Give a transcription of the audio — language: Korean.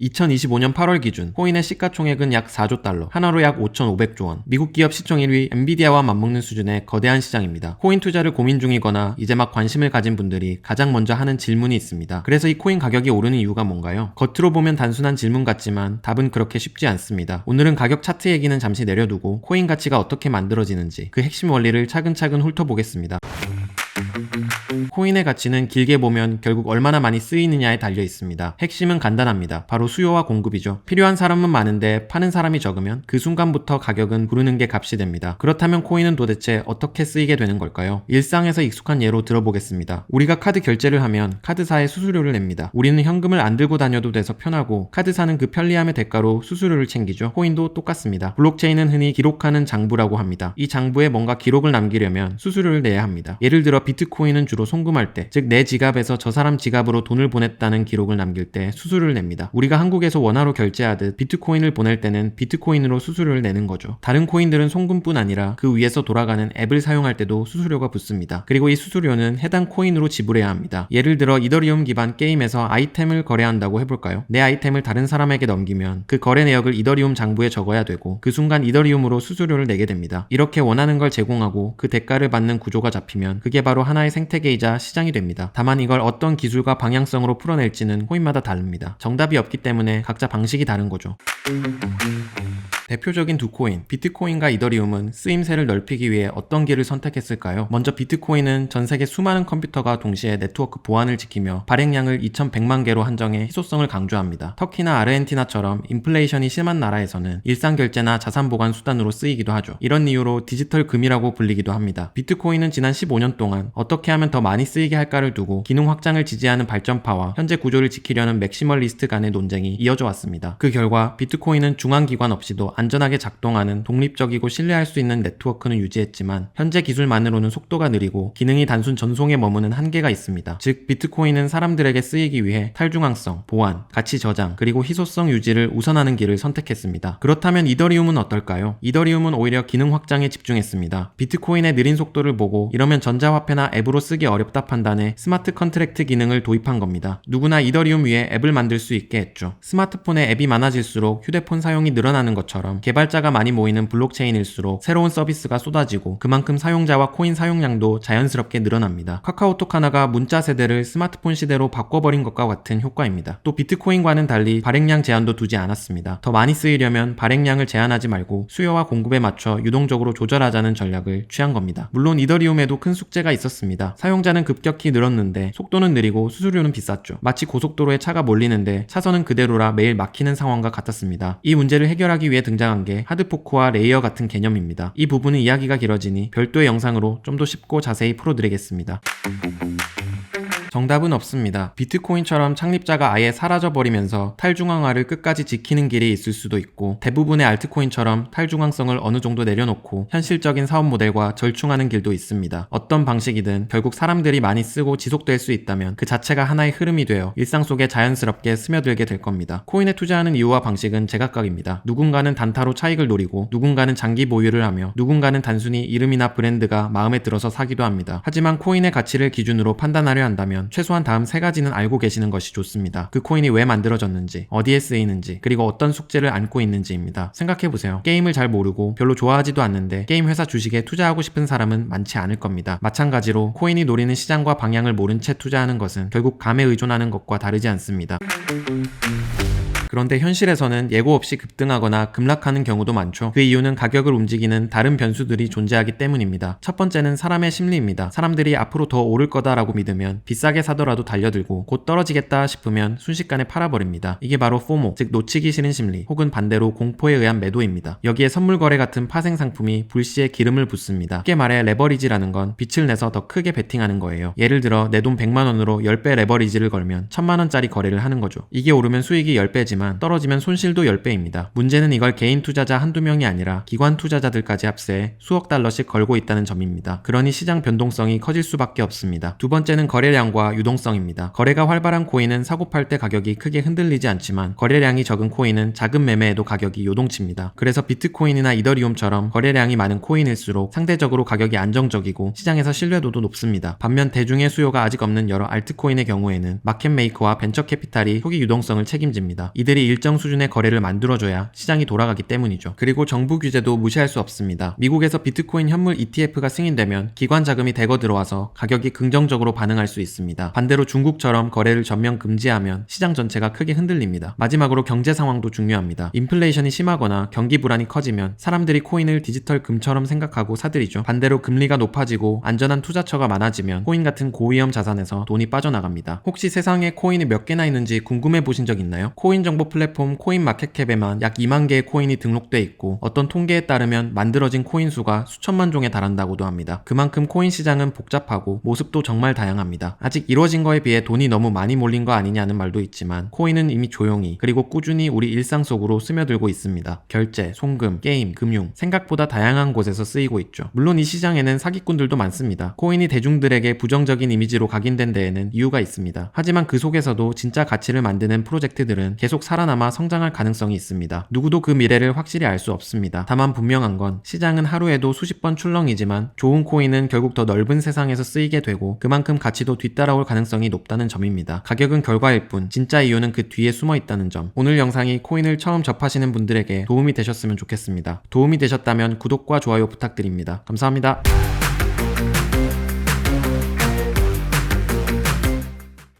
2025년 8월 기준 코인의 시가총액은 약 4조 달러, 하나로 약 5,500조 원. 미국 기업 시총 1위 엔비디아와 맞먹는 수준의 거대한 시장입니다. 코인 투자를 고민 중이거나 이제 막 관심을 가진 분들이 가장 먼저 하는 질문이 있습니다. 그래서 이 코인 가격이 오르는 이유가 뭔가요? 겉으로 보면 단순한 질문 같지만 답은 그렇게 쉽지 않습니다. 오늘은 가격 차트 얘기는 잠시 내려두고 코인 가치가 어떻게 만들어지는지 그 핵심 원리를 차근차근 훑어보겠습니다. 코인의 가치는 길게 보면 결국 얼마나 많이 쓰이느냐에 달려 있습니다. 핵심은 간단합니다. 바로 수요와 공급이죠. 필요한 사람은 많은데 파는 사람이 적으면 그 순간부터 가격은 부르는 게 값이 됩니다. 그렇다면 코인은 도대체 어떻게 쓰이게 되는 걸까요? 일상에서 익숙한 예로 들어보겠습니다. 우리가 카드 결제를 하면 카드사에 수수료를 냅니다. 우리는 현금을 안 들고 다녀도 돼서 편하고 카드사는 그 편리함의 대가로 수수료를 챙기죠. 코인도 똑같습니다. 블록체인은 흔히 기록하는 장부라고 합니다. 이 장부에 뭔가 기록을 남기려면 수수료를 내야 합니다. 예를 들어 비트코인은 주로 송금 할 때, 즉 내 지갑에서 저 사람 지갑으로 돈을 보냈다는 기록을 남길 때 수수료를 냅니다. 우리가 한국에서 원화로 결제하듯 비트코인을 보낼 때는 비트코인으로 수수료를 내는 거죠. 다른 코인들은 송금뿐 아니라 그 위에서 돌아가는 앱을 사용할 때도 수수료가 붙습니다. 그리고 이 수수료는 해당 코인으로 지불해야 합니다. 예를 들어 이더리움 기반 게임에서 아이템을 거래한다고 해볼까요? 내 아이템을 다른 사람에게 넘기면 그 거래 내역을 이더리움 장부에 적어야 되고 그 순간 이더리움으로 수수료를 내게 됩니다. 이렇게 원하는 걸 제공하고 그 대가를 받는 구조가 잡히면 그게 바로 하나의 생태계이자 시장이 됩니다. 다만 이걸 어떤 기술과 방향성으로 풀어낼지는 코인마다 다릅니다. 정답이 없기 때문에 각자 방식이 다른 거죠. 대표적인 두 코인, 비트코인과 이더리움은 쓰임새를 넓히기 위해 어떤 길을 선택했을까요? 먼저 비트코인은 전 세계 수많은 컴퓨터가 동시에 네트워크 보안을 지키며 발행량을 2100만 개로 한정해 희소성을 강조합니다. 터키나 아르헨티나처럼 인플레이션이 심한 나라에서는 일상 결제나 자산 보관 수단으로 쓰이기도 하죠. 이런 이유로 디지털 금이라고 불리기도 합니다. 비트코인은 지난 15년 동안 어떻게 하면 더 많이 쓰이게 할까를 두고 기능 확장을 지지하는 발전파와 현재 구조를 지키려는 맥시멀리스트 간의 논쟁이 이어져 왔습니다. 그 결과 비트코인은 중앙기관 없이도 안전하게 작동하는 독립적이고 신뢰할 수 있는 네트워크는 유지했지만 현재 기술만으로는 속도가 느리고 기능이 단순 전송에 머무는 한계가 있습니다. 즉 비트코인은 사람들에게 쓰이기 위해 탈중앙성, 보안, 가치 저장, 그리고 희소성 유지를 우선하는 길을 선택했습니다. 그렇다면 이더리움은 어떨까요? 이더리움은 오히려 기능 확장에 집중했습니다. 비트코인의 느린 속도를 보고 이러면 전자화폐나 앱으로 쓰기 어렵다 판단해 스마트 컨트랙트 기능을 도입한 겁니다. 누구나 이더리움 위에 앱을 만들 수 있게 했죠. 스마트폰에 앱이 많아질수록 휴대폰 사용이 늘어나는 것처럼 개발자가 많이 모이는 블록체인일수록 새로운 서비스가 쏟아지고 그만큼 사용자와 코인 사용량도 자연스럽게 늘어납니다. 카카오톡 하나가 문자 세대를 스마트폰 시대로 바꿔버린 것과 같은 효과입니다. 또 비트코인과는 달리 발행량 제한도 두지 않았습니다. 더 많이 쓰이려면 발행량을 제한하지 말고 수요와 공급에 맞춰 유동적으로 조절하자는 전략을 취한 겁니다. 물론 이더리움에도 큰 숙제가 있었습니다. 사용자는 급격히 늘었는데 속도는 느리고 수수료는 비쌌죠. 마치 고속도로에 차가 몰리는데 차선은 그대로라 매일 막히는 상황과 같았습니다. 이 문제를 해결하기 위해 등장한 게 하드포크와 레이어 같은 개념입니다. 이 부분은 이야기가 길어지니 별도의 영상으로 좀 더 쉽고 자세히 풀어드리겠습니다. 정답은 없습니다. 비트코인처럼 창립자가 아예 사라져버리면서 탈중앙화를 끝까지 지키는 길이 있을 수도 있고 대부분의 알트코인처럼 탈중앙성을 어느 정도 내려놓고 현실적인 사업 모델과 절충하는 길도 있습니다. 어떤 방식이든 결국 사람들이 많이 쓰고 지속될 수 있다면 그 자체가 하나의 흐름이 되어 일상 속에 자연스럽게 스며들게 될 겁니다. 코인에 투자하는 이유와 방식은 제각각입니다. 누군가는 단타로 차익을 노리고 누군가는 장기 보유를 하며 누군가는 단순히 이름이나 브랜드가 마음에 들어서 사기도 합니다. 하지만 코인의 가치를 기준으로 판단하려 한다면 최소한 다음 세 가지는 알고 계시는 것이 좋습니다. 그 코인이 왜 만들어졌는지, 어디에 쓰이는지, 그리고 어떤 숙제를 안고 있는지입니다. 생각해보세요. 게임을 잘 모르고 별로 좋아하지도 않는데 게임 회사 주식에 투자하고 싶은 사람은 많지 않을 겁니다. 마찬가지로 코인이 노리는 시장과 방향을 모른 채 투자하는 것은 결국 감에 의존하는 것과 다르지 않습니다. 그런데 현실에서는 예고 없이 급등하거나 급락하는 경우도 많죠. 그 이유는 가격을 움직이는 다른 변수들이 존재하기 때문입니다. 첫 번째는 사람의 심리입니다. 사람들이 앞으로 더 오를 거다라고 믿으면 비싸게 사더라도 달려들고 곧 떨어지겠다 싶으면 순식간에 팔아버립니다. 이게 바로 포모, 즉 놓치기 싫은 심리, 혹은 반대로 공포에 의한 매도입니다. 여기에 선물 거래 같은 파생 상품이 불시에 기름을 붓습니다. 쉽게 말해 레버리지라는 건 빛을 내서 더 크게 베팅하는 거예요. 예를 들어 내 돈 100만 원으로 10배 레버리지를 걸면 1000만 원짜리 거래를 하는 거죠. 이게 오르면 수익이 10배지만 떨어지면 손실도 10배입니다. 문제는 이걸 개인 투자자 한두 명이 아니라 기관 투자자들까지 합세해 수억 달러씩 걸고 있다는 점입니다. 그러니 시장 변동성이 커질 수밖에 없습니다. 두 번째는 거래량과 유동성입니다. 거래가 활발한 코인은 사고팔 때 가격이 크게 흔들리지 않지만 거래량이 적은 코인은 작은 매매에도 가격이 요동칩니다. 그래서 비트코인이나 이더리움처럼 거래량이 많은 코인일수록 상대적으로 가격이 안정적이고 시장에서 신뢰도도 높습니다. 반면 대중의 수요가 아직 없는 여러 알트코인의 경우에는 마켓메이커와 벤처 캐피탈이 초기 유동성을 책임집니다. 이들 이들이 일정 수준의 거래를 만들어줘야 시장이 돌아가기 때문이죠. 그리고 정부 규제도 무시할 수 없습니다. 미국에서 비트코인 현물 ETF가 승인되면 기관 자금이 대거 들어와서 가격이 긍정적으로 반응할 수 있습니다. 반대로 중국처럼 거래를 전면 금지하면 시장 전체가 크게 흔들립니다. 마지막으로 경제 상황도 중요합니다. 인플레이션이 심하거나 경기 불안이 커지면 사람들이 코인을 디지털 금처럼 생각하고 사들이죠. 반대로 금리가 높아지고 안전한 투자처가 많아지면 코인 같은 고위험 자산에서 돈이 빠져나갑니다. 혹시 세상에 코인이 몇 개나 있는지 궁금해 보신 적 있나요? 코인 정보 플랫폼 코인 마켓캡에만 약 2만 개의 코인이 등록돼 있고 어떤 통계에 따르면 만들어진 코인 수가 수천만 종에 달한다고도 합니다. 그만큼 코인 시장은 복잡하고 모습도 정말 다양합니다. 아직 이루어진 거에 비해 돈이 너무 많이 몰린 거 아니냐는 말도 있지만 코인은 이미 조용히 그리고 꾸준히 우리 일상 속으로 스며들고 있습니다. 결제, 송금, 게임, 금융 생각보다 다양한 곳에서 쓰이고 있죠. 물론 이 시장에는 사기꾼들도 많습니다. 코인이 대중들에게 부정적인 이미지로 각인된 데에는 이유가 있습니다. 하지만 그 속에서도 진짜 가치를 만드는 프로젝트들은 계속 살아남아 성장할 가능성이 있습니다. 누구도 그 미래를 확실히 알 수 없습니다. 다만 분명한 건 시장은 하루에도 수십 번 출렁이지만 좋은 코인은 결국 더 넓은 세상에서 쓰이게 되고 그만큼 가치도 뒤따라올 가능성이 높다는 점입니다. 가격은 결과일 뿐 진짜 이유는 그 뒤에 숨어 있다는 점. 오늘 영상이 코인을 처음 접하시는 분들에게 도움이 되셨으면 좋겠습니다. 도움이 되셨다면 구독과 좋아요 부탁드립니다. 감사합니다.